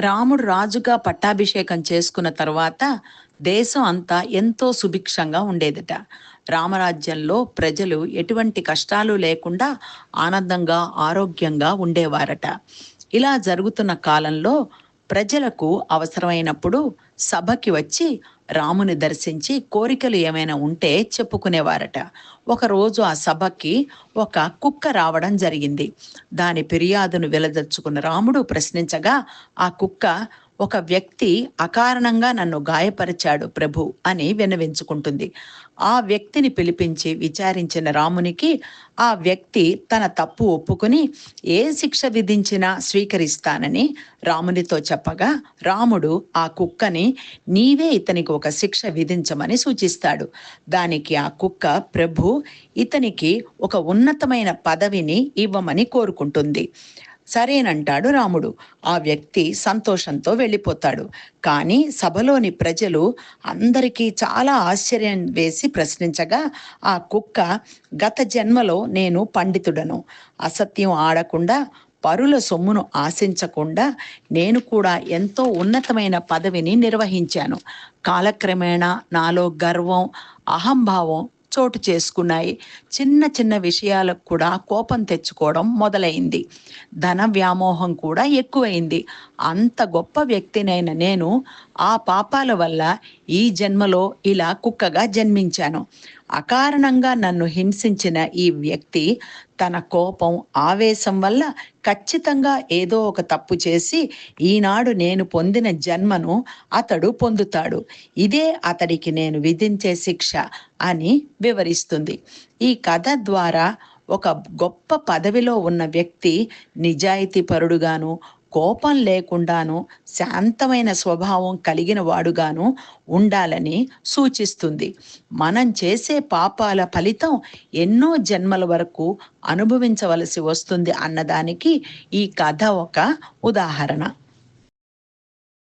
రాముడు రాజుగా పట్టాభిషేకం చేసుకున్న తర్వాత దేశం అంతా ఎంతో సుభిక్షంగా ఉండేదట. రామరాజ్యంలో ప్రజలు ఎటువంటి కష్టాలు లేకుండా ఆనందంగా ఆరోగ్యంగా ఉండేవారట. ఇలా జరుగుతున్న కాలంలో ప్రజలకు అవసరమైనప్పుడు సభకి వచ్చి రాముని దర్శించి కోరికలు ఏమైనా ఉంటే చెప్పుకునేవారట. ఒకరోజు ఆ సభకి ఒక కుక్క రావడం జరిగింది. దాని ఫిర్యాదును వెలదచ్చుకున్న రాముడు ప్రశ్నించగా ఆ కుక్క ఒక వ్యక్తి అకారణంగా నన్ను గాయపరిచాడు ప్రభు అని విన్నవించుకుంటుంది. ఆ వ్యక్తిని పిలిపించి విచారించిన రామునికి ఆ వ్యక్తి తన తప్పు ఒప్పుకుని ఏ శిక్ష విధించినా స్వీకరిస్తానని రామునితో చెప్పగా రాముడు ఆ కుక్కని నీవే ఇతనికి ఒక శిక్ష విధించమని సూచిస్తాడు. దానికి ఆ కుక్క ప్రభు ఇతనికి ఒక ఉన్నతమైన పదవిని ఇవ్వమని కోరుకుంటుంది. సరేనంటాడు రాముడు. ఆ వ్యక్తి సంతోషంతో వెళ్ళిపోతాడు. కానీ సభలోని ప్రజలు అందరికీ చాలా ఆశ్చర్యం వేసి ప్రశ్నించగా ఆ కుక్క గత జన్మలో నేను పండితుడను. అసత్యం ఆడకుండా పరుల సొమ్మును ఆశించకుండా నేను కూడా ఎంతో ఉన్నతమైన పదవిని నిర్వహించాను. కాలక్రమేణా నాలో గర్వం అహంభావం చోటు చేసుకున్నాయి. చిన్న చిన్న విషయాలకు కూడా కోపం తెచ్చుకోవడం మొదలైంది. ధన వ్యామోహం కూడా ఎక్కువైంది. అంత గొప్ప వ్యక్తినైన నేను ఆ పాపాల వల్ల ఈ జన్మలో ఇలా కుక్కగా జన్మించాను. అకారణంగా నన్ను హింసించిన ఈ వ్యక్తి తన కోపం ఆవేశం వల్ల ఖచ్చితంగా ఏదో ఒక తప్పు చేసి ఈనాడు నేను పొందిన జన్మను అతడు పొందుతాడు. ఇదే అతడికి నేను విధించే శిక్ష అని వివరిస్తుంది. ఈ కథ ద్వారా ఒక గొప్ప పదవిలో ఉన్న వ్యక్తి నిజాయితీపరుడుగాను కోపం లేకుండాను శాంతమైన స్వభావం కలిగిన వాడుగాను ఉండాలని సూచిస్తుంది. మనం చేసే పాపాల ఫలితం ఎన్నో జన్మల వరకు అనుభవించవలసి వస్తుంది అన్నదానికి ఈ కథ ఒక ఉదాహరణ.